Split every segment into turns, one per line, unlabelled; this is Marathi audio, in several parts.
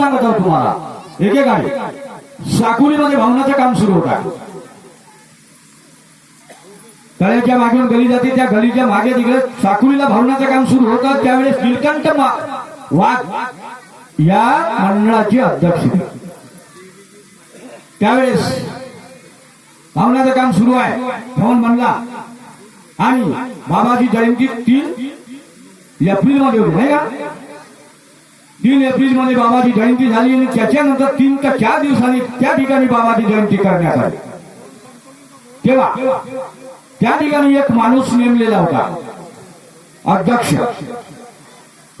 सांगत आहोत तुम्हाला एकेकाने साकुलीमध्ये भावनाचं काम सुरू होत आहे. तळ्याच्या मागून गली जाते त्या गलीच्या मागे तिकडे साकुलीला भावनाचं काम सुरू होतं. त्यावेळेस नीलकंठ वाघ या मंडळाचे अध्यक्ष. त्यावेळेस भावनाचं काम सुरू आहे. भवन म्हणला आणि बाबाजी जयंती तीन एप्रिलमध्ये होती नाही का? तीन एप्रिलमध्ये बाबाची जयंती झाली आणि त्याच्यानंतर तीन का चार दिवसांनी त्या ठिकाणी बाबाची जयंती करण्यात आली. तेव्हा त्या ठिकाणी एक माणूस नेमलेला होता. अध्यक्ष.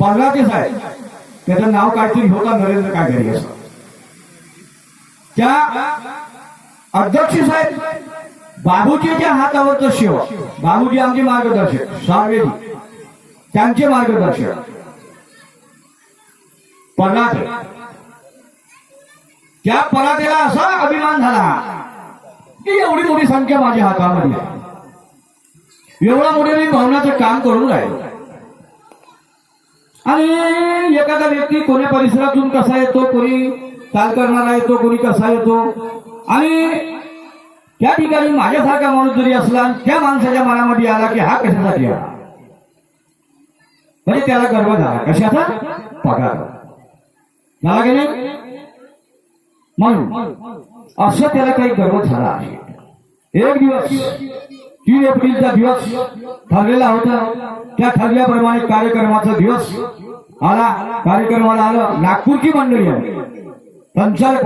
पल्लाते साहेब. त्याचं नाव काहीतरी होता नरेंद्र कागरी असं. त्या अध्यक्ष साहेब बाबूजीच्या हातावरचं शिव बाबूजी आमचे मार्गदर्शक सावेदी त्यांचे मार्गदर्शक. पराठे त्या पराठेला असा अभिमान झाला की एवढी मोठी संख्या माझ्या हातामध्ये एवढा मोठे मी भावनाचं काम करून राहिलो. आणि एखादा व्यक्ती कोणी परिसरातून कसा येतो कोणी काल करणारा येतो कोणी कसा येतो आणि त्या ठिकाणी माझ्यासारखा माणूस जरी असला त्या माणसाच्या मनामध्ये आला की हा कशासाठी आला? म्हणजे त्याला गर्व झाला. कशाचा? पगार. नाही म्हणून असं त्याला काही गर्व झाला आहे एक दिवस तीन एप्रिलचा दिवस ठरलेला होता त्या ठरल्याप्रमाणे कार्यक्रमाचा दिवस आला कार्यक्रमाला आलं नागपूरची मंडळी आली संचालक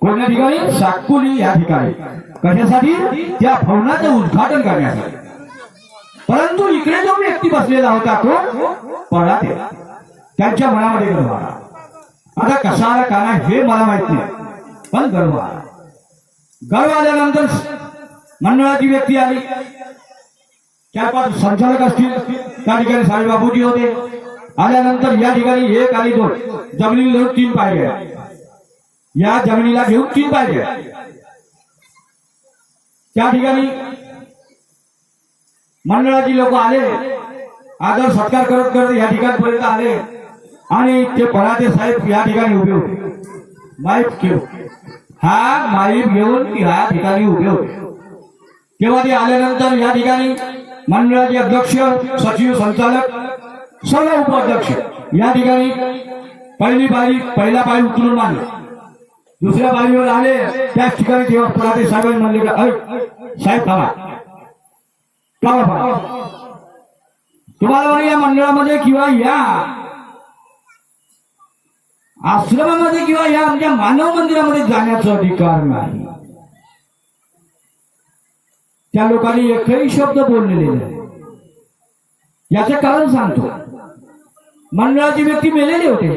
कोणत्या ठिकाणी साकुली या ठिकाणी कशासाठी त्या भवनाचं उद्घाटन करण्यासाठी परंतु इकडे जो व्यक्ती बसलेला होता तो पळाते त्यांच्या मनामध्ये गर्व आला आता कसा आला का नाही हे मला माहित नाही पण गर्व आला गर्व आल्यानंतर मंडळाची व्यक्ती आली चार पाच संचालक असतील त्या ठिकाणी साईबाबूजी होते आल्यानंतर या ठिकाणी एक आणि दोन जमिनीला घेऊन तीन पायऱ्या या जमिनीला घेऊन तीन पायऱ्या त्या ठिकाणी मंडळाची लोक आले आदर सत्कार करत करत या ठिकाणपर्यंत आले आणि साहेब उभे होते माईप घेऊन हा? माईप घेऊन उभे होते अध्यक्ष सचिव संचालक सर्व उपाध्यक्ष। या ठिकाणी पहिली पायरी पहिला पाय उचलून मानले दुसऱ्या पायरीवर आले त्याच ठिकाणी तेव्हा पराठे साहेबांनी म्हणले का "ऐ, साहेब आश्रमामध्ये किंवा या आमच्या मानव मंदिरामध्ये जाण्याचा अधिकार नाही. त्या लोकांनी एकही शब्द बोललेले नाही. याचं कारण सांगतो. मंडळाची व्यक्ती मेलेले होते.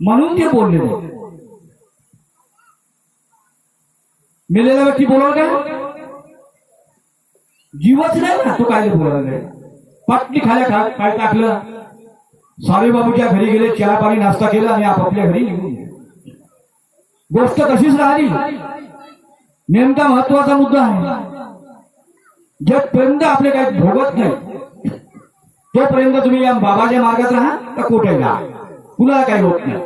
म्हणून ते बोलले मेलेला व्यक्ती बोलवला काय जीवच नाही ना तो काय बोलला नाही पटली खाल्या खा काय टाकलं? सावेबाबूच्या घरी गेले चहा पाणी नाश्ता केला आणि आपापल्या घरी निघून गेले. गोष्ट तशीच राहिली. नेमका महत्त्वाचा मुद्दा आहे. जोपर्यंत आपले काही भोगत नाही. तोपर्यंत तुम्ही या बाबाच्या मार्गात राहा का कोठे जा कुणाला काही होत नाही.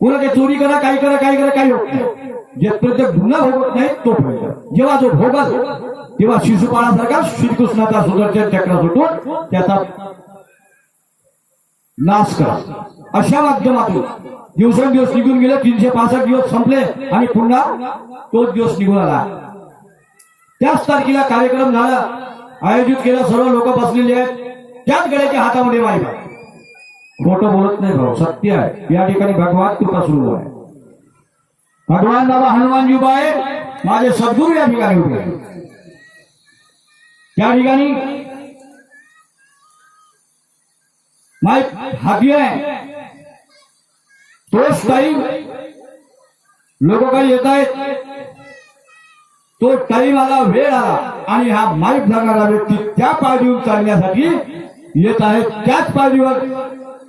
कुणाला काही चोरी करा काही करा काही करा काही होत नाही. जोपर्यंत गुन्हा भोगत नाही तोपर्यंत. जेव्हा जो भोगल तेव्हा शिशुपाळासारखा श्रीकृष्णाचा सुदर्शन चक्र सुटून त्याचा नाश करा अशा माध्यमातून दिवसेंदिवस निघून गेले तीनशे पासष्ट दिवस संपले आणि पुन्हा तोच दिवस निघून आला. त्याच तारखेला कार्यक्रम झाला. आयोजित केला सर्व लोक बसलेले आहेत. त्याच गड्याच्या हातामध्ये माईक मोठं खोटं बोलत नाही भाऊ सत्य आहे. या ठिकाणी भगवान कृपा सुरू आहे. भगवान बाबा हनुमानजी बाय माझे सद्गुरू या ठिकाणी उभे त्या ठिकाणी माईक हाती आहे तोच टाईम लोक काही येत आहेत तो टाईम आला वेळ आला आणि हा माईक धरणारा व्यक्ती त्या पायरीवर चालण्यासाठी येत आहेत त्याच पायरीवर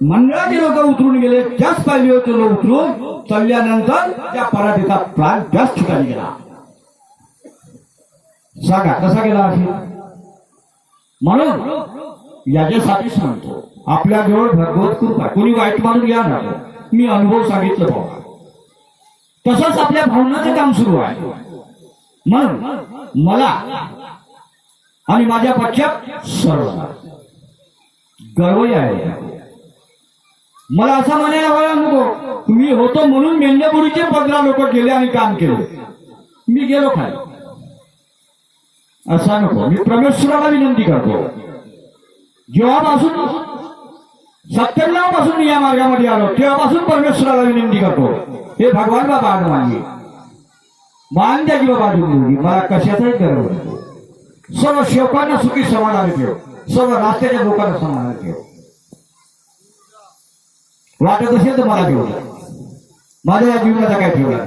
मंडळाचे लोक उतरून गेले. त्याच पायरीवर लोक उतरून चालल्यानंतर त्या पराठीचा प्राण त्याच ठिकाणी गेला. सांगा कसा गेला म्हणून याच्यासाठी सांगतो. आपल्याजवळ भगवत कृपा कोणी वाईट मानून या ना? मी अनुभव सांगितलं बाबा. तसंच आपल्या भावनाचं काम सुरू आहे. म्हणून मला आणि माझ्या पश्चात सर्व गर्व आहे मला असं म्हणायला हवं नको तुम्ही होतो म्हणून मेंढ्यापुरीचे पंधरा लोक गेले आणि काम केले. मी गेलो खाली. असा नको. मी परमेश्वराला विनंती करतो. जेव्हापासून सत्त्याण्णवपासून मी या मार्गामध्ये आलो. तेव्हापासून परमेश्वराला विनंती करतो. हे भगवान बाबा आज मानली. मान द्या की बाबा तुम्ही मला कशाचाही गरज सर्व शेवकांना सुखी समाधान ठेव. सर्व रास्त्याच्या लोकांना समाधान ठेव. वाटत असेल तर मला ठेवलं माझ्या या जीवनाचा काय ठेवला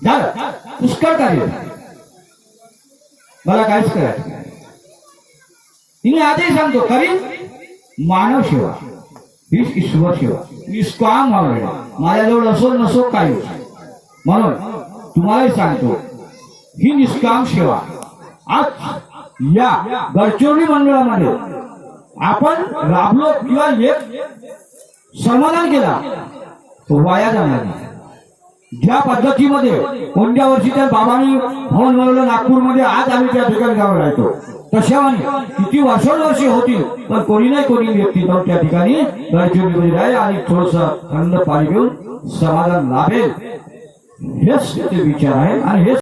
झालं? पुष्कळ कार्य. मला काहीच करायचं तिने आजही सांगतो करीन मानव सेवा हीच ईश्वर सेवा. निष्काम व्हावे माझ्याजवळ असो नसो काही म्हणून तुम्हालाही सांगतो ही निष्काम सेवा. आज या गडचिरोली मंडळामध्ये आपण राबलो किंवा एक समाधान केला तो वाया जाणार नाही. ज्या पद्धतीमध्ये कोणत्या वर्षी त्या बाबांनी भवन मिळवलं नागपूरमध्ये आज आम्ही त्या ठिकाणी जाऊन राहतो. तशावाने किती वर्षानुवर्षी होतील पण कोणी नाही कोणी व्यक्ती जाऊन त्या ठिकाणी गडचिरोलीमध्ये राहील आणि थोडस थंड पाणी घेऊन समाधान लाभेल. हेच त्याचे विचार आहे आणि हेच